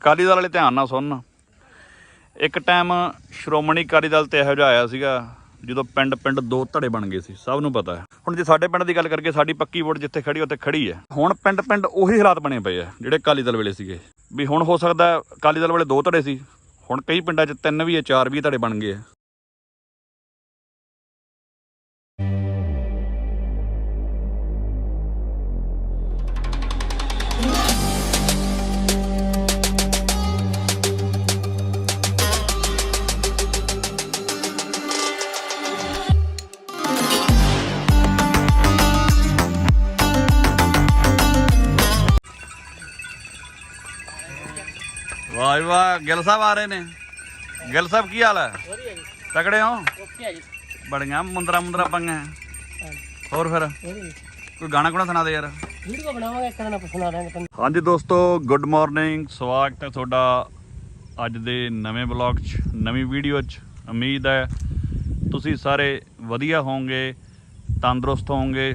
ਅਕਾਲੀ ਦਲ ਵਾਲੇ ਧਿਆਨ ਨਾਲ ਸੁਣਨ। ਇੱਕ ਟਾਈਮ ਸ਼੍ਰੋਮਣੀ ਅਕਾਲੀ ਦਲ ਤੇ ਇਹੋ ਜਿਹਾ ਆਇਆ ਸੀਗਾ, ਜਦੋਂ ਪਿੰਡ ਪਿੰਡ ਦੋ ਧੜੇ ਬਣ ਗਏ ਸੀ, ਸਭ ਨੂੰ ਪਤਾ ਹੈ। ਹੁਣ ਜੇ ਸਾਡੇ ਪਿੰਡ ਦੀ ਗੱਲ ਕਰਕੇ ਸਾਡੀ ਪੱਕੀ ਵੋਟ ਜਿੱਥੇ ਖੜੀ, ਉੱਥੇ ਖੜੀ ਹੈ। ਹੁਣ ਪਿੰਡ ਪਿੰਡ ਉਹੀ ਹਾਲਾਤ ਬਣੇ ਪਏ ਆ ਜਿਹੜੇ ਅਕਾਲੀ ਦਲ ਵੇਲੇ ਸੀਗੇ। ਵੀ ਹੁਣ ਹੋ ਸਕਦਾ ਅਕਾਲੀ ਦਲ ਵੇਲੇ ਦੋ ਧੜੇ ਸੀ, ਹੁਣ ਕਈ ਪਿੰਡਾਂ 'ਚ ਤਿੰਨ ਵੀ ਹੈ, ਚਾਰ ਵੀ ਧੜੇ ਬਣ ਗਏ ਆ ਵਾਹ ਜੀ ਵਾਹ ਗਿੱਲ ਸਾਹਿਬ ਆ ਰਹੇ ਨੇ। ਗਿੱਲ ਸਾਹਿਬ ਕੀ ਹਾਲ ਹੈ? ਵਧੀਆ ਜੀ। ਤਕੜੇ ਹੋ? ਓਕੇ ਆ ਜੀ। ਬੜੀਆਂ ਮੁੰਦਰਾ ਮੁੰਦਰਾ ਪੰਗਾ ਹੋਰ ਫਿਰ? ਕੋਈ ਗਾਣਾ ਗੁਣਾ ਸੁਣਾ ਦੇ ਯਾਰ। ਵੀਡੀਓ ਬਣਾਵਾਂਗੇ ਇੱਕ ਦਿਨ ਪੁੱਛਣਾ ਦਾਂਗੇ ਤੁਹਾਨੂੰ। ਹਾਂਜੀ ਦੋਸਤੋ ਗੁੱਡ ਮਾਰਨਿੰਗ ਸਵਾਗਤ ਹੈ ਤੁਹਾਡਾ ਅੱਜ ਦੇ ਨਵੇਂ ਬਲੌਗ 'ਚ ਨਵੀਂ ਵੀਡੀਓ 'ਚ। ਉਮੀਦ ਹੈ ਤੁਸੀਂ ਸਾਰੇ ਵਧੀਆ ਹੋਵੋਗੇ ਤੰਦਰੁਸਤ ਹੋਵੋਗੇ।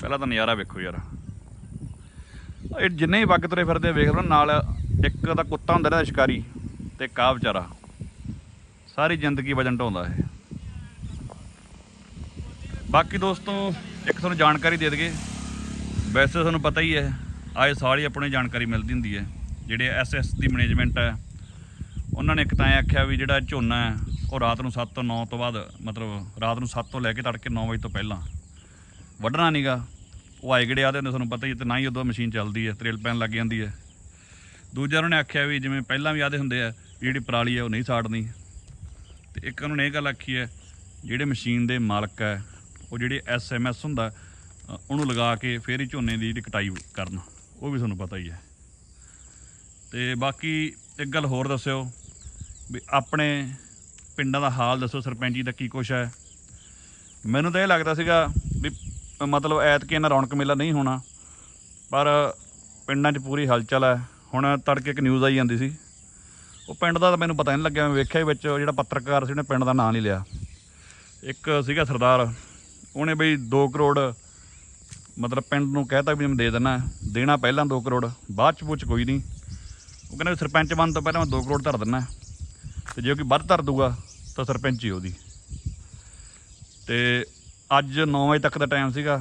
ਪਹਿਲਾਂ ਤਾਂ ਨਜ਼ਾਰਾ ਵੇਖੋ ਯਾਰ। ਇਹ ਜਿੰਨੇ ਹੀ ਵਗ ਤੁਰੇ ਫਿਰਦੇ ਵੇਖ ਲਓ ਨਾਲ ਇੱਕ ਤਾਂ ਕੁੱਤਾ ਹੁੰਦਾ ਰਿਹਾ ਸ਼ਿਕਾਰੀ ਤੇ ਕਾ ਵਿਚਾਰਾ। ਸਾਰੀ ਜ਼ਿੰਦਗੀ ਵਜਨ ਢਾਉਂਦਾ ਹੈ ਬਾਕੀ ਦੋਸਤੋ, ਇੱਕ ਤੁਹਾਨੂੰ ਜਾਣਕਾਰੀ ਦੇ ਦਈਏ। ਵੈਸੇ ਤੁਹਾਨੂੰ ਪਤਾ ਹੀ ਹੈ, ਆਏ ਸਾਲ ਹੀ ਆਪਣੀ ਜਾਣਕਾਰੀ ਮਿਲਦੀ ਹੁੰਦੀ ਹੈ। ਜਿਹੜੇ ਐਸਐਸ ਦੀ ਮੈਨੇਜਮੈਂਟ ਹੈ, ਉਹਨਾਂ ਨੇ ਇੱਕ ਤਾਂ ਇਹ ਆਖਿਆ ਵੀ ਜਿਹੜਾ ਝੋਨਾ ਹੈ, ਉਹ ਰਾਤ ਨੂੰ 7 ਤੋਂ 9 ਤੋਂ ਬਾਅਦ, ਮਤਲਬ ਰਾਤ ਨੂੰ 7 ਤੋਂ ਲੈ ਕੇ ਤੜਕੇ 9 ਵਜੇ ਤੋਂ ਪਹਿਲਾਂ ਵੱਢਣਾ ਨਹੀਂਗਾ ਉਹ ਆਏ ਗੜੇ ਆਦੇ ਹੁੰਦੇ ਤੁਹਾਨੂੰ ਪਤਾ ਹੀ ਹੈ, ਤੇ ਨਾ ਹੀ ਉਦੋਂ ਮਸ਼ੀਨ ਚੱਲਦੀ ਹੈ, ਤਰੇਲ ਪੈਣ ਲੱਗ ਜਾਂਦੀ ਹੈ। ਦੂਜਾ ਉਹਨਾਂ ਨੇ ਆਖਿਆ ਵੀ ਜਿਵੇਂ ਪਹਿਲਾਂ ਵੀ ਆਦੇ ਹੁੰਦੇ ਆ ਵੀ ਜਿਹੜੀ ਪਰਾਲੀ ਹੈ ਉਹ ਨਹੀਂ ਸਾੜਨੀ। ਤੇ ਇੱਕ ਉਹਨਾਂ ਨੇ ਇਹ ਗੱਲ ਆਖੀ ਹੈ, ਜਿਹੜੇ ਮਸ਼ੀਨ ਦੇ ਮਾਲਕ ਹੈ ਉਹ ਜਿਹੜੇ ਐਸਐਮਐਸ ਹੁੰਦਾ ਉਹਨੂੰ ਲਗਾ ਕੇ ਫੇਰ ਹੀ ਝੋਨੇ ਦੀ ਜਿਹੜੀ ਕਟਾਈ ਕਰਨਾ। ਉਹ ਵੀ ਤੁਹਾਨੂੰ ਪਤਾ ਹੀ ਹੈ। ਤੇ ਬਾਕੀ ਇੱਕ ਗੱਲ ਹੋਰ ਦੱਸਿਓ ਵੀ ਆਪਣੇ ਪਿੰਡਾਂ ਦਾ ਹਾਲ ਦੱਸੋ ਸਰਪੰਚੀ ਦਾ ਕੀ ਕੁਛ ਹੈ। ਮੈਨੂੰ ਤਾਂ ਇਹ ਲੱਗਦਾ ਸੀਗਾ ਵੀ ਮਤਲਬ ਐਤਕੀ ਇਹਨਾਂ ਰੌਣਕ ਮੇਲਾ ਨਹੀਂ ਹੋਣਾ, ਪਰ ਪਿੰਡਾਂ 'ਚ ਪੂਰੀ ਹਲਚਲ ਹੈ। ਹੁਣ ਤੜਕੇ ਇੱਕ ਨਿਊਜ਼ ਆਈ ਜਾਂਦੀ ਸੀ। ਉਹ ਪਿੰਡ ਦਾ ਤਾਂ ਮੈਨੂੰ ਪਤਾ ਨਹੀਂ ਲੱਗਿਆ ਮੈਂ ਵੇਖਿਆ ਵਿੱਚ ਜਿਹੜਾ ਪੱਤਰਕਾਰ ਸੀ ਉਹਨੇ ਪਿੰਡ ਦਾ ਨਾਂ ਨਹੀਂ ਲਿਆ। ਇੱਕ ਸੀਗਾ ਸਰਦਾਰ ਉਹਨੇ ਬਈ 2 ਕਰੋੜ ਮਤਲਬ ਪਿੰਡ ਨੂੰ ਕਹਿਤਾ ਵੀ ਮੈਂ ਦੇ ਦੇਣਾ ਦੇਣਾ ਪਹਿਲਾਂ 2 ਕਰੋੜ ਬਾਅਦ ਚ ਪੁੱਛ ਕੋਈ ਨਹੀਂ ਉਹ ਕਹਿੰਦਾ ਵੀ ਸਰਪੰਚ ਬਣਨ ਤੋਂ ਪਹਿਲਾਂ ਮੈਂ 2 ਕਰੋੜ ਧਰ ਦਿੰਨਾ। ਤੇ ਜੇ ਕੋਈ ਵੱਧ ਧਰ ਦੂਗਾ ਤਾਂ ਸਰਪੰਚ ਹੀ ਉਹਦੀ। ਤੇ ਅੱਜ 9 ਵਜੇ ਤੱਕ ਦਾ ਟਾਈਮ ਸੀਗਾ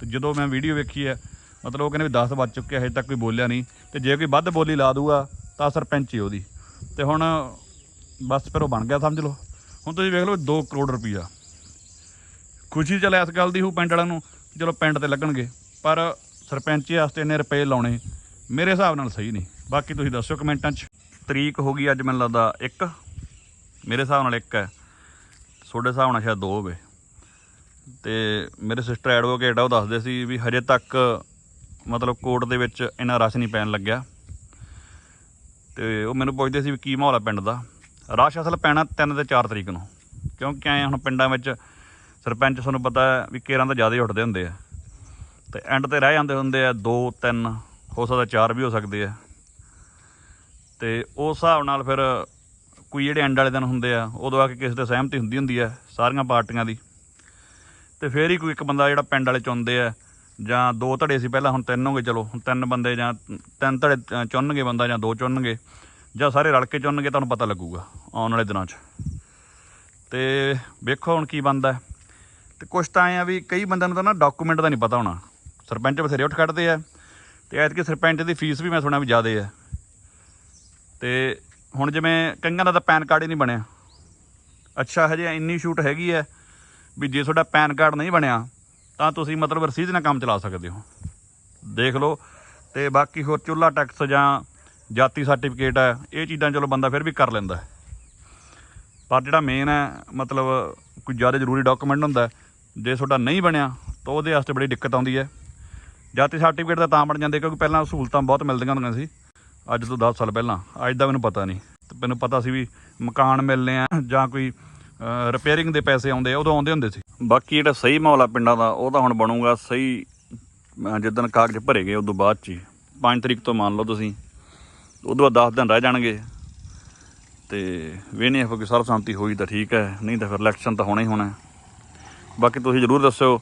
ਤੇ ਜਦੋਂ ਮੈਂ ਵੀਡੀਓ ਵੇਖੀ ਹੈ ਮਤਲਬ ਉਹ ਕਹਿੰਦੇ ਵੀ 10 ਵੱਜ ਚੁੱਕੇ ਆ, ਹਜੇ ਤੱਕ ਕੋਈ ਬੋਲਿਆ ਨਹੀਂ ਤੇ ਜੇ ਕੋਈ ਵੱਧ ਬੋਲੀ ਲਾ ਦੂਗਾ ਤਾਂ ਸਰਪੰਚ ਹੀ ਉਹਦੀ। ਤੇ ਹੁਣ ਬਸ ਫਿਰ ਉਹ ਬਣ ਗਿਆ, ਸਮਝ ਲਓ। ਹੁਣ ਤੁਸੀਂ ਵੇਖ ਲਓ 2 ਕਰੋੜ ਰੁਪਈਆ। ਖੁਸ਼ੀ ਚੱਲ ਇਸ ਗੱਲ ਦੀ ਹੂ ਪਿੰਡ ਵਾਲਿਆਂ ਨੂੰ, ਚਲੋ ਪਿੰਡ ਤੇ ਲੱਗਣਗੇ, ਪਰ ਸਰਪੰਚੀ ਵਾਸਤੇ ਇੰਨੇ ਰੁਪਏ ਲਾਉਣੇ ਮੇਰੇ ਹਿਸਾਬ ਨਾਲ ਸਹੀ ਨਹੀਂ। ਬਾਕੀ ਤੁਸੀਂ ਦੱਸਿਓ ਕਮੈਂਟਾਂ 'ਚ। ਤਰੀਕ ਹੋ ਗਈ ਅੱਜ ਮੈਨੂੰ ਲੱਗਦਾ 1 ਮੇਰੇ ਹਿਸਾਬ ਨਾਲ 1 ਹੈ। ਤੁਹਾਡੇ ਹਿਸਾਬ ਨਾਲ ਸ਼ਾਇਦ 2 ਹੋਵੇ। ਤੇ ਮੇਰੇ ਸਿਸਟਰ ਐਡਵੋਕੇਟ ਆ ਉਹ ਦੱਸਦੇ ਸੀ ਵੀ ਹਜੇ ਤੱਕ ਮਤਲਬ ਕੋਰਟ ਦੇ ਵਿੱਚ ਇੰਨਾ ਰਸ਼ ਨਹੀਂ ਪੈਣ ਲੱਗਿਆ। ਤੇ ਉਹ ਮੈਨੂੰ ਪੁੱਛਦੇ ਸੀ ਵੀ ਕੀ ਮਾਹੌਲ ਹੈ ਪਿੰਡ ਦਾ। ਰਸ਼ ਅਸਲ ਪੈਣਾ 3 ਤੇ 4 ਤਰੀਕ ਨੂੰ। ਕਿਉਂਕਿ ਐ ਹੁਣ ਪਿੰਡਾਂ ਵਿੱਚ ਸਰਪੰਚ ਤੁਹਾਨੂੰ ਪਤਾ ਵੀ ਕੇਰਾਂ ਤਾਂ ਜ਼ਿਆਦਾ ਹੀ ਉੱਠਦੇ ਹੁੰਦੇ ਆ। ਤੇ ਐਂਡ ਤੇ ਰਹਿ ਜਾਂਦੇ ਹੁੰਦੇ ਆ 2 3 ਹੋ ਸਕਦਾ 4 ਵੀ ਹੋ ਸਕਦੇ ਆ। ਤੇ ਉਸ ਹਿਸਾਬ ਨਾਲ ਫਿਰ ਕੋਈ ਜਿਹੜੇ ਐਂਡ ਵਾਲੇ ਦਿਨ ਹੁੰਦੇ ਆ, ਉਦੋਂ ਆ ਕੇ ਕਿਸੇ ਤੇ ਸਹਿਮਤੀ ਹੁੰਦੀ ਹੁੰਦੀ ਆ ਸਾਰੀਆਂ ਪਾਰਟੀਆਂ ਦੀ। ਤੇ ਫੇਰ ਹੀ ਕੋਈ ਇੱਕ ਬੰਦਾ ਜਿਹੜਾ ਪਿੰਡ ਵਾਲੇ ਚੁਣਦੇ ਆ ਜਾਂ ਦੋ ਧੜੇ ਸੀ ਪਹਿਲਾਂ ਹੁਣ ਤਿੰਨ ਹੋ ਗਏ ਚਲੋ ਹੁਣ ਤਿੰਨ ਬੰਦੇ ਜਾਂ ਤਿੰਨ ਧੜੇ ਅ, ਚੁਣਨਗੇ ਬੰਦਾ ਜਾਂ ਦੋ ਚੁਣਨਗੇ ਜਾਂ ਸਾਰੇ ਰਲ ਕੇ ਚੁਣਨਗੇ ਤੁਹਾਨੂੰ ਪਤਾ ਲੱਗੂਗਾ ਆਉਣ ਵਾਲੇ ਦਿਨਾਂ 'ਚ। ਤੇ ਵੇਖੋ ਹੁਣ ਕੀ ਬਣਦਾ ਹੈ। ਤੇ ਕੁਛ ਤਾਂ ਐ ਆ ਵੀ ਕਈ ਬੰਦਿਆਂ ਨੂੰ ਤਾਂ ਨਾ ਡਾਕੂਮੈਂਟ ਦਾ ਨਹੀਂ ਪਤਾ ਹੋਣਾ। ਸਰਪੰਚ ਬਥੇਰੇ ਉੱਠ ਕੱਢਦੇ ਆ ਤੇ ਐਤਕੀ ਸਰਪੰਚ ਦੀ ਫੀਸ ਵੀ ਮੈਂ ਸੁਣਿਆ ਵੀ ਜ਼ਿਆਦੇ ਆ। ਤੇ ਹੁਣ ਜਿਵੇਂ ਕਈਆਂ ਦਾ ਤਾਂ ਪੈਨ ਕਾਰਡ ਹੀ ਨਹੀਂ ਬਣਿਆ। ਅੱਛਾ ਹਜੇ ਇੰਨੀ ਛੂਟ ਹੈਗੀ ਹੈ ਵੀ ਜੇ ਤੁਹਾਡਾ ਪੈਨ ਕਾਰਡ ਨਹੀਂ ਬਣਿਆ ਤਾਂ ਤੁਸੀਂ ਮਤਲਬ ਰਸੀਦ ਨਾਲ ਕੰਮ ਚਲਾ ਸਕਦੇ ਹੋ। ਦੇਖ ਲਓ, ਤੇ ਬਾਕੀ ਹੋਰ ਚੁੱਲਾ ਟੈਕਸ ਜਾਂ ਜਾਤੀ ਸਰਟੀਫਿਕੇਟ ਹੈ, ਇਹ ਚੀਜ਼ਾਂ ਚਲੋ ਬੰਦਾ ਫਿਰ ਵੀ ਕਰ ਲੈਂਦਾ ਪਰ ਜਿਹੜਾ ਮੇਨ ਹੈ, ਮਤਲਬ ਕੋਈ ਜ਼ਿਆਦਾ ਜ਼ਰੂਰੀ ਡਾਕੂਮੈਂਟ ਹੁੰਦਾ ਜੇ ਤੁਹਾਡਾ ਨਹੀਂ ਬਣਿਆ, ਤਾਂ ਉਹਦੇ ਵਾਸਤੇ ਬੜੀ ਦਿੱਕਤ ਆਉਂਦੀ ਹੈ। ਜਾਤੀ ਸਰਟੀਫਿਕੇਟ ਤਾਂ ਤਾਂ ਬਣ ਜਾਂਦੇ, ਕਿਉਂਕਿ ਪਹਿਲਾਂ ਸਹੂਲਤਾਂ ਬਹੁਤ ਮਿਲਦੀਆਂ ਹੁੰਦੀਆਂ ਸੀ। ਅੱਜ ਤੋਂ 10 ਸਾਲ ਪਹਿਲਾਂ, ਅੱਜ ਦਾ ਮੈਨੂੰ ਪਤਾ ਨਹੀਂ। ਤੇ ਮੈਨੂੰ ਪਤਾ ਸੀ ਵੀ ਮਕਾਨ ਮਿਲਨੇ ਆ ਜਾਂ ਕੋਈ ਰਿਪੇਅਰਿੰਗ ਦੇ ਪੈਸੇ ਆਉਂਦੇ ਆ, ਉਦੋਂ ਆਉਂਦੇ ਹੁੰਦੇ ਸੀ। ਬਾਕੀ ਜਿਹੜਾ ਸਹੀ ਮਾਹੌਲ ਆ ਪਿੰਡਾਂ ਦਾ, ਉਹ ਤਾਂ ਹੁਣ ਬਣੂਗਾ ਸਹੀ, ਅਹ ਜਿੱਦਣ ਕਾਗਜ਼ ਭਰੇ ਗਏ, ਉਦੋਂ ਬਾਅਦ ਚ ਹੀ। 5 ਤਰੀਕ ਤੋਂ ਮੰਨ ਲਓ ਤੁਸੀਂ, ਉਦੋਂ ਬਾਅਦ 10 ਦਿਨ ਰਹਿ ਜਾਣਗੇ। ਤੇ ਵੇਨੇ ਹੋ ਕਿ ਸਰਬਸੰਮਤੀ ਹੋਈ ਤਾਂ ਠੀਕ ਹੈ, ਨਹੀਂ ਤਾਂ ਫਿਰ ਇਲੈਕਸ਼ਨ ਤਾਂ ਹੋਣਾ ਹੀ ਹੋਣਾ ਬਾਕੀ ਤੁਸੀਂ ਜਰੂਰ ਦੱਸਿਓ,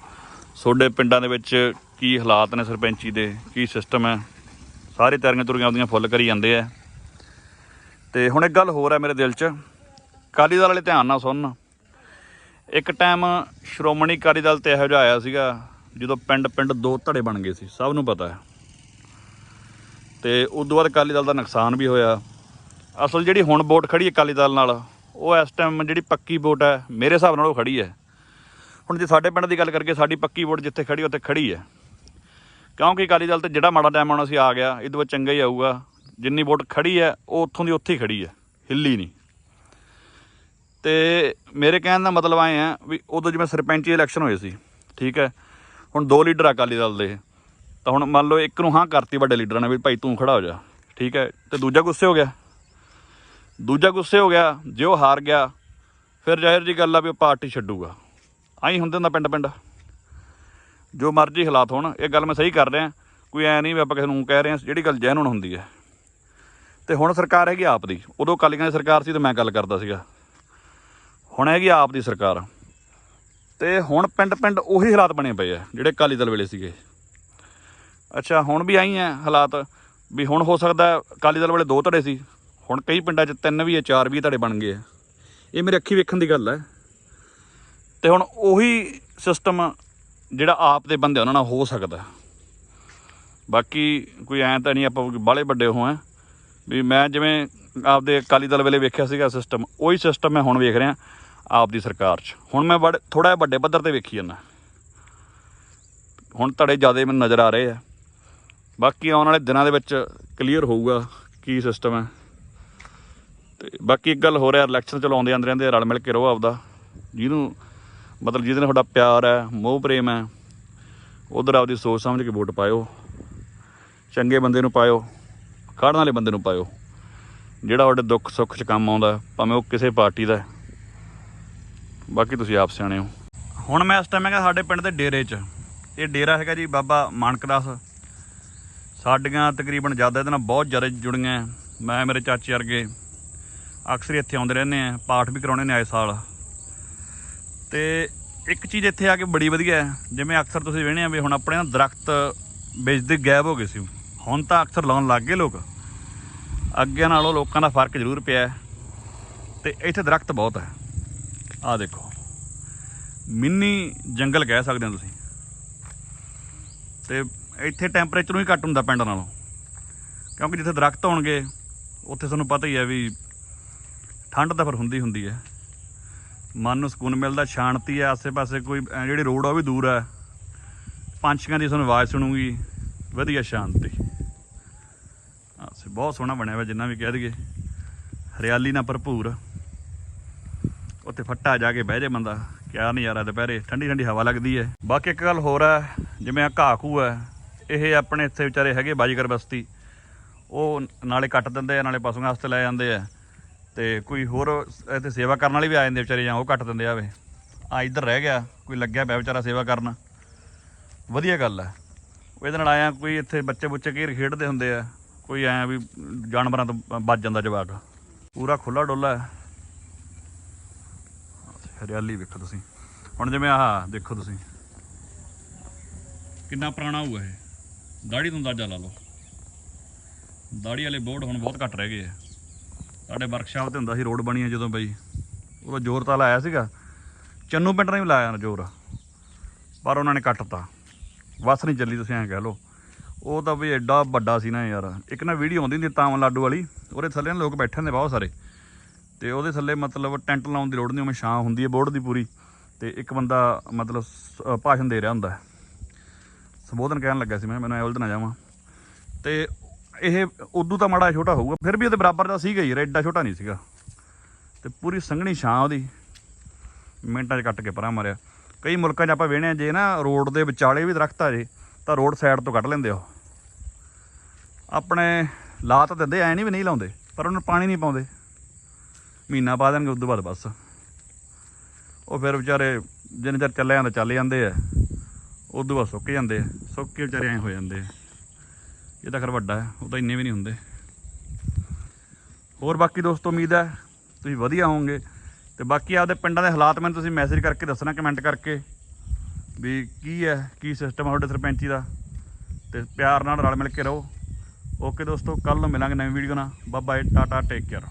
ਤੁਹਾਡੇ ਪਿੰਡਾਂ ਦੇ ਵਿੱਚ ਕੀ ਹਾਲਾਤ ਨੇ ਸਰਪੰਚੀ ਦੇ, ਕੀ ਸਿਸਟਮ ਹੈ। ਸਾਰੇ ਤਿਆਰੀਆਂ ਤੁਰੀਆਂ ਆਉਂਦੀਆਂ ਫੁੱਲ ਕਰੀ ਜਾਂਦੇ ਆ। ਤੇ ਹੁਣ ਇੱਕ ਗੱਲ ਹੋਰ ਹੈ ਮੇਰੇ ਦਿਲ 'ਚ ਅਕਾਲੀ ਦਲ ਵਾਲੇ ਧਿਆਨ ਨਾਲ ਸੁਣਨ। ਇੱਕ ਟਾਈਮ ਸ਼੍ਰੋਮਣੀ ਅਕਾਲੀ ਦਲ ਤੇ ਇਹੋ ਜਿਹਾ ਆਇਆ ਸੀਗਾ, ਜਦੋਂ ਪਿੰਡ ਪਿੰਡ ਦੋ ਧੜੇ ਬਣ ਗਏ ਸੀ, ਸਭ ਨੂੰ ਪਤਾ ਹੈ। ਤੇ ਉਸ ਤੋਂ ਬਾਅਦ ਅਕਾਲੀ ਦਲ ਦਾ ਨੁਕਸਾਨ ਵੀ ਹੋਇਆ। ਅਸਲ ਜਿਹੜੀ ਹੁਣ ਵੋਟ ਖੜੀ ਹੈ ਅਕਾਲੀ ਦਲ ਨਾਲ, ਉਹ ਇਸ ਟਾਈਮ ਜਿਹੜੀ ਪੱਕੀ ਵੋਟ ਹੈ, ਮੇਰੇ ਹਿਸਾਬ ਨਾਲ ਉਹ ਖੜੀ ਹੈ। ਹੁਣ ਜੇ ਸਾਡੇ ਪਿੰਡ ਦੀ ਗੱਲ ਕਰਕੇ ਸਾਡੀ ਪੱਕੀ ਵੋਟ ਜਿੱਥੇ ਖੜੀ, ਉੱਥੇ ਖੜੀ ਹੈ। ਕਿਉਂਕਿ ਅਕਾਲੀ ਦਲ ਤੇ ਜਿਹੜਾ ਮਾੜਾ ਟਾਈਮ ਆਉਣਾ ਸੀ, ਆ ਗਿਆ, ਇਹਦੇ ਤੋਂ ਚੰਗਾ ਹੀ ਆਊਗਾ। ਜਿੰਨੀ ਵੋਟ ਖੜੀ ਹੈ, ਉਹ ਉੱਥੋਂ ਦੀ ਉੱਥੇ ਹੀ ਖੜੀ ਹੈ, ਹਿੱਲੀ ਨਹੀਂ। ਤੇ ਮੇਰੇ ਕਹਿਣ ਦਾ ਮਤਲਬ ਆਏ ਆ ਵੀ ਉਦੋਂ ਜਿਵੇਂ ਸਰਪੰਚੀ ਇਲੈਕਸ਼ਨ ਹੋਏ ਸੀ, ਠੀਕ ਹੈ, ਹੁਣ ਦੋ ਲੀਡਰ ਅਕਾਲੀ ਦਲ ਦੇ, ਤਾਂ ਹੁਣ ਮੰਨ ਲਓ ਇੱਕ ਨੂੰ ਹਾਂ ਕਰਤੀ ਵੱਡੇ ਲੀਡਰਾਂ ਨੇ ਵੀ ਭਾਈ ਤੂੰ ਖੜਾ ਹੋ ਜਾ, ਠੀਕ ਹੈ, ਤੇ ਦੂਜਾ ਗੁੱਸੇ ਹੋ ਗਿਆ। ਦੂਜਾ ਗੁੱਸੇ ਹੋ ਗਿਆ, ਜੇ ਉਹ ਹਾਰ ਗਿਆ, ਫਿਰ ਜ਼ਾਹਿਰ ਜੀ ਗੱਲ ਆ ਵੀ ਉਹ ਪਾਰਟੀ ਛੱਡੂਗਾ। ਆਈ ਹੁੰਦੇ ਹੁੰਦਾ ਪਿੰਡ ਪਿੰਡ ਜੋ ਮਰਜ਼ੀ ਹਾਲਾਤ ਹੋਣ, ਇਹ ਗੱਲ ਮੈਂ ਸਹੀ ਕਰ ਰਿਹਾ, ਕੋਈ ਐ ਨਹੀਂ ਵੀ ਆਪਾਂ ਕਿਸੇ ਨੂੰ ਕਹਿ ਰਹੇ ਹਾਂ, ਜਿਹੜੀ ਗੱਲ ਜੈਨੂਨ ਹੁੰਦੀ ਹੈ। ਤੇ ਹੁਣ ਸਰਕਾਰ ਹੈਗੀ ਆਪ ਦੀ, ਉਦੋਂ ਅਕਾਲੀਆਂ ਦੀ ਸਰਕਾਰ ਸੀ ਤੇ ਮੈਂ ਗੱਲ ਕਰਦਾ ਸੀਗਾ। ਹੁਣ ਹੈਗੀ ਆਪ ਦੀ ਸਰਕਾਰ। ਤੇ ਹੁਣ ਪਿੰਡ ਪਿੰਡ ਉਹੀ ਹਾਲਾਤ ਬਣੇ ਪਏ ਆ, ਜਿਹੜੇ ਅਕਾਲੀ ਦਲ ਵੇਲੇ ਸੀਗੇ। ਅੱਛਾ, ਹੁਣ ਵੀ ਆਈ ਹੈ ਹਾਲਾਤ ਵੀ ਹੁਣ ਹੋ ਸਕਦਾ ਹੈ ਅਕਾਲੀ ਦਲ ਵੇਲੇ ਦੋ ਧੜੇ ਸੀ। ਹੁਣ ਕਈ ਪਿੰਡਾਂ 'ਚ ਤਿੰਨ ਵੀ ਹੈ ਚਾਰ ਵੀ ਧੜੇ ਬਣ ਗਏ ਆ। ਇਹ ਮੇਰੇ ਅੱਖੀ ਵੇਖਣ ਦੀ ਗੱਲ ਹੈ ਤੇ ਹੁਣ ਉਹੀ ਸਿਸਟਮ ਜਿਹੜਾ ਆਪ ਦੇ ਬੰਦੇ ਉਹਨਾਂ ਨਾਲ ਹੋ ਸਕਦਾ। ਬਾਕੀ ਕੋਈ ਐਂ ਤਾਂ ਨਹੀਂ ਆਪਾਂ ਬਾਲੇ ਵੱਡੇ ਹੋਏ ਵੀ ਮੈਂ ਜਿਵੇਂ ਆਪਦੇ ਅਕਾਲੀ ਦਲ ਵੇਲੇ ਵੇਖਿਆ ਸੀਗਾ ਸਿਸਟਮ ਉਹੀ ਸਿਸਟਮ ਮੈਂ ਹੁਣ ਵੇਖ ਰਿਹਾ। ਆਪ ਦੀ ਸਰਕਾਰ 'ਚ। ਹੁਣ ਮੈਂ ਬੜੇ ਥੋੜਾ ਜਿਹਾ ਵੱਡੇ ਪੱਧਰ ਤੇ ਵੇਖੀ ਜਾਂਦਾ। ਹੁਣ ਧੜੇ ਜ਼ਿਆਦਾ ਮੈਨੂੰ ਨਜ਼ਰ ਆ ਰਹੇ ਆ। ਬਾਕੀ ਆਉਣ ਵਾਲੇ ਦਿਨਾਂ ਦੇ ਵਿੱਚ ਕਲੀਅਰ ਹੋਊਗਾ ਕੀ ਸਿਸਟਮ ਹੈ। ਤੇ ਬਾਕੀ ਇੱਕ ਗੱਲ ਹੋ ਰਿਹਾ ਇਲੈਕਸ਼ਨ ਚਲਾਉਂਦੇ ਆਂਦੇ ਰਹਿੰਦੇ ਰਲ ਮਿਲ ਕੇ ਰਹੋ ਆਪਦਾ। ਜਿਹਨੂੰ ਮਤਲਬ ਜਿਹਦੇ ਨਾਲ ਤੁਹਾਡਾ ਪਿਆਰ ਹੈ, ਮੋਹ ਪ੍ਰੇਮ ਹੈ, ਉਧਰ ਆਪਦੀ ਸੋਚ ਸਮਝ ਕੇ ਵੋਟ ਪਾਇਓ। ਚੰਗੇ ਬੰਦੇ ਨੂੰ ਪਾਇਓ ਖੜਨ ਵਾਲੇ ਬੰਦੇ ਨੂੰ ਪਾਇਓ। ਜਿਹੜਾ ਤੁਹਾਡੇ ਦੁੱਖ ਸੁੱਖ 'ਚ ਕੰਮ ਆਉਂਦਾ, ਭਾਵੇਂ ਉਹ ਕਿਸੇ ਪਾਰਟੀ ਦਾ ਬਾਕੀ ਤੁਸੀਂ ਆਪ ਸਿਆਣੇ ਹੋ। ਹੁਣ ਮੈਂ ਇਸ ਟਾਈਮ ਹੈਗਾ ਸਾਡੇ ਪਿੰਡ ਦੇ ਡੇਰੇ 'ਚ। ਇਹ ਡੇਰਾ ਹੈਗਾ ਜੀ ਬਾਬਾ ਮਾਨਕਦਾਸ ਸਾਡੀਆਂ ਤਕਰੀਬਨ ਜ਼ਿਆਦਾ ਇਹਦੇ ਨਾਲ ਬਹੁਤ ਜ਼ਿਆਦਾ ਜੁੜੀਆਂ ਮੈਂ, ਮੇਰੇ ਚਾਚੇ ਵਰਗੇ ਅਕਸਰ ਹੀ ਇੱਥੇ ਆਉਂਦੇ ਰਹਿੰਦੇ ਆ ਪਾਠ ਵੀ ਕਰਾਉਣੇ ਨੇ ਆਏ ਸਾਲ। ਤੇ ਇੱਕ ਚੀਜ਼ ਇੱਥੇ ਆ ਕੇ ਬੜੀ ਵਧੀਆ ਹੈ ਜਿਵੇਂ ਅਕਸਰ ਤੁਸੀਂ ਵੇਖਦੇ ਆ ਵੀ ਹੁਣ ਆਪਣੇ ਨਾ ਦਰਖਤ ਵੇਚਦੇ ਗਾਇਬ ਹੋ ਗਏ ਸੀ। ਹੁਣ ਤਾਂ ਅਕਸਰ ਲਾਉਣ ਲੱਗ ਗਏ ਲੋਕ। ਅੱਗੇ ਨਾਲੋਂ ਲੋਕਾਂ ਦਾ ਫ਼ਰਕ ਜ਼ਰੂਰ ਪਿਆ ਹੈ ਤੇ ਇੱਥੇ ਦਰਖਤ ਬਹੁਤ ਹੈ ਆਹ ਦੇਖੋ। ਮਿੰਨੀ ਜੰਗਲ ਕਹਿ ਸਕਦੇ ਹੋ ਤੁਸੀਂ। ਤੇ ਇੱਥੇ ਟੈਂਪਰੇਚਰ ਵੀ ਘੱਟ ਹੁੰਦਾ ਪਿੰਡ ਨਾਲੋਂ। ਕਿਉਂਕਿ ਜਿੱਥੇ ਦਰਖਤ ਹੋਣਗੇ, ਉੱਥੇ ਤੁਹਾਨੂੰ ਪਤਾ ਹੀ ਹੈ ਵੀ ਠੰਡ ਤਾਂ ਫਿਰ ਹੁੰਦੀ ਹੁੰਦੀ ਹੈ। ਮਨ ਨੂੰ ਸਕੂਨ ਮਿਲਦਾ, ਸ਼ਾਂਤੀ ਹੈ, ਆਸੇ-ਪਾਸੇ ਕੋਈ ਜਿਹੜੀ ਰੋਡ ਆ ਉਹ ਵੀ ਦੂਰ ਹੈ। ਪੰਛੀਆਂ ਦੀ ਤੁਹਾਨੂੰ ਆਵਾਜ਼ ਸੁਣੂਗੀ, ਵਧੀਆ ਸ਼ਾਂਤੀ। ਆਸੇ ਬਹੁਤ ਸੋਹਣਾ ਬਣਿਆ ਹੋਇਆ ਜਿੰਨਾ ਵੀ ਕਹਿ ਦਈਏ। ਹਰਿਆਲੀ ਨਾਲ ਭਰਪੂਰ। ਉੱਥੇ ਫੱਟਾ ਜਾ ਕੇ ਬਹਿ ਜੇ ਬੰਦਾ। ਕਿਆ ਨਜ਼ਾਰਾ ਦੁਪਹਿਰੇ, ਠੰਡੀ ਠੰਡੀ ਹਵਾ ਲੱਗਦੀ ਹੈ ਬਾਕੀ ਇੱਕ ਗੱਲ ਹੋਰ ਹੈ ਜਿਵੇਂ ਆ ਘਾਹ ਘੂ ਹੈ ਇਹ ਆਪਣੇ ਇੱਥੇ ਵਿਚਾਰੇ ਹੈਗੇ ਬਾਜੀਗਰ ਬਸਤੀ ਉਹ ਨਾਲੇ ਕੱਟ ਦਿੰਦੇ ਆ, ਨਾਲੇ ਪਸ਼ੂਆਂ ਵਾਸਤੇ ਲੈ ਜਾਂਦੇ ਆ। ਤੇ ਕੋਈ ਹੋਰ ਇੱਥੇ ਸੇਵਾ ਕਰਨ ਵਾਲੇ ਵੀ ਆ ਜਾਂਦੇ ਵਿਚਾਰੇ, ਜਾਂ ਉਹ ਕੱਟ ਦਿੰਦੇ ਆਵੇ ਆ ਇੱਧਰ ਰਹਿ ਗਿਆ, ਕੋਈ ਲੱਗਿਆ ਪਿਆ ਵਿਚਾਰਾ ਸੇਵਾ ਕਰਨ। ਵਧੀਆ ਗੱਲ ਹੈ ਇਹਦੇ ਨਾਲ ਆਇਆ ਕੋਈ ਇੱਥੇ ਬੱਚੇ ਬੁੱਚੇ ਘੇਰ ਖੇਡਦੇ ਹੁੰਦੇ ਆ। ਕੋਈ ਐ ਵੀ ਜਾਨਵਰਾਂ ਤੋਂ ਬਚ ਜਾਂਦਾ ਜਵਾਕ। ਪੂਰਾ ਖੁੱਲਾ ਡੋਲਾ। ਹਰਿਆਲੀ ਵੇਖੋ ਤੁਸੀਂ। ਹੁਣ ਜਿਵੇਂ ਆਹ ਦੇਖੋ ਤੁਸੀਂ। ਕਿੰਨਾ ਪੁਰਾਣਾ ਹੋਊਗਾ ਇਹ। ਦਾੜੀ ਤੋਂ ਅੰਦਾਜ਼ਾ ਲਾ ਲਓ। ਦਾੜੀ ਵਾਲੇ ਬੋਰਡ ਹੁਣ ਬਹੁਤ ਘੱਟ ਰਹਿ ਗਏ ਆ। ਸਾਡੇ ਵਰਕਸ਼ਾਪ ਤੇ ਹੁੰਦਾ ਸੀ ਰੋਡ ਬਣੀ ਜਦੋਂ ਬਈ। ਉਦੋਂ ਜ਼ੋਰ ਤਾਂ ਲਾਇਆ ਸੀਗਾ। ਚੰਨੂ ਪਿੰਡ ਨੇ ਵੀ ਲਾਇਆ ਜ਼ੋਰ। ਪਰ ਉਹਨਾਂ ਨੇ ਕੱਟਤਾ। ਵਸ ਨਹੀਂ ਚੱਲੀ ਤੁਸੀਂ ਐਂ ਕਹਿ ਲਓ। ਉਹ ਤਾਂ ਵੀ ਐਡਾ ਵੱਡਾ ਸੀ ਨਾ ਯਾਰ। ਇੱਕ ਨਾ ਵੀਡੀਓ ਆਉਂਦੀ ਹੁੰਦੀ ਤਾਮ ਲਾਡੂ ਵਾਲੀ। ਉਹਦੇ ਥੱਲੇ ਨਾ ਲੋਕ ਬੈਠੇ ਹੁੰਦੇ ਬਹੁਤ ਸਾਰੇ। ਤੇ ਉਹਦੇ ਥੱਲੇ ਮਤਲਬ ਟੈਂਟ ਲਾਉਣ ਦੀ ਲੋੜ ਨਹੀਂ ਉਹ ਛਾਂ ਹੁੰਦੀ ਹੈ ਬੋਰਡ ਦੀ ਪੂਰੀ, ਤੇ ਇੱਕ ਬੰਦਾ ਮਤਲਬ ਸ- ਭਾਸ਼ਣ ਦੇ ਰਿਹਾ ਹੁੰਦਾ ਸੰਬੋਧਨ ਕਹਿਣ ਲੱਗਾ ਸੀ ਮੈਂ, ਮੈਨੂੰ ਐਵਲ ਨਾ ਜਾਵਾਂ। ਤੇ ਇਹ ਉਦੋਂ ਤਾਂ ਮਾੜਾ ਛੋਟਾ ਹੋਊਗਾ, ਫਿਰ ਵੀ ਉਹਦੇ ਬਰਾਬਰ ਦਾ ਸੀਗਾ ਹੀ ਐਡਾ ਛੋਟਾ ਨਹੀਂ ਸੀਗਾ। ਤੇ ਪੂਰੀ ਸੰਘਣੀ ਛਾਂ ਉਹਦੀ, ਮਿੰਟਾਂ 'ਚ ਕੱਟ ਕੇ ਪਰਾਂ ਮਾਰਿਆ। ਕਈ ਮੁਲਕਾਂ 'ਚ ਆਪਾਂ ਵੇਖਦੇ ਆ ਜੇ ਨਾ ਰੋਡ ਦੇ ਵਿਚਾਲੇ ਵੀ ਦਰਖਤ ਆ ਜੇ, ਤਾਂ ਰੋਡ ਸਾਈਡ ਤੋਂ ਕੱਢ ਲੈਂਦੇ ਆ ਉਹ। ਆਪਣੇ ਲਾ ਤਾਂ ਦਿੰਦੇ, ਐ ਨਹੀਂ ਵੀ ਨਹੀਂ ਲਾਉਂਦੇ, ਪਰ ਉਹਨੂੰ ਪਾਣੀ ਨਹੀਂ ਪਾਉਂਦੇ। ਮਹੀਨਾ ਪਾ ਦੇਣਗੇ, ਉਦੋਂ ਬਾਅਦ ਬਸ। ਉਹ ਫਿਰ ਵਿਚਾਰੇ ਜਿੰਨੇ ਚਿਰ ਚੱਲੇ ਜਾਂਦੇ, ਚੱਲ ਜਾਂਦੇ ਆ। ਤੋਂ ਬਾਅਦ ਸੁੱਕ ਜਾਂਦੇ ਆ। ਸੁੱਕ ਕੇ ਵਿਚਾਰੇ ਐਂ ਹੋ ਜਾਂਦੇ ਆ। ਇਹ ਤਾਂ ਖਰ ਵੱਡਾ ਹੈ, ਉਹ ਤਾਂ ਇੰਨੇ ਵੀ ਨਹੀਂ ਹੁੰਦੇ। ਹੋਰ ਬਾਕੀ ਦੋਸਤੋ, ਉਮੀਦ ਹੈ ਤੁਸੀਂ ਵਧੀਆ ਹੋਵੋਗੇ। ਤੇ ਬਾਕੀ ਆਪਦੇ ਪਿੰਡਾਂ ਦੇ ਹਾਲਾਤ ਮੈਨੂੰ ਤੁਸੀਂ ਮੈਸੇਜ ਕਰਕੇ ਦੱਸਣਾ ਕਮੈਂਟ ਕਰਕੇ ਵੀ ਕੀ ਹੈ, ਕੀ ਸਿਸਟਮ ਹੈ ਤੁਹਾਡੇ ਸਰਪੰਚੀ ਦਾ। ਤੇ ਪਿਆਰ ਨਾਲ ਰਲ ਮਿਲ ਕੇ ਰਹੋ। ਓਕੇ ਦੋਸਤੋ ਕੱਲ ਮਿਲਾਂਗੇ ਨਵੀਂ ਵੀਡੀਓ ਨਾਲ। Bye bye tata take care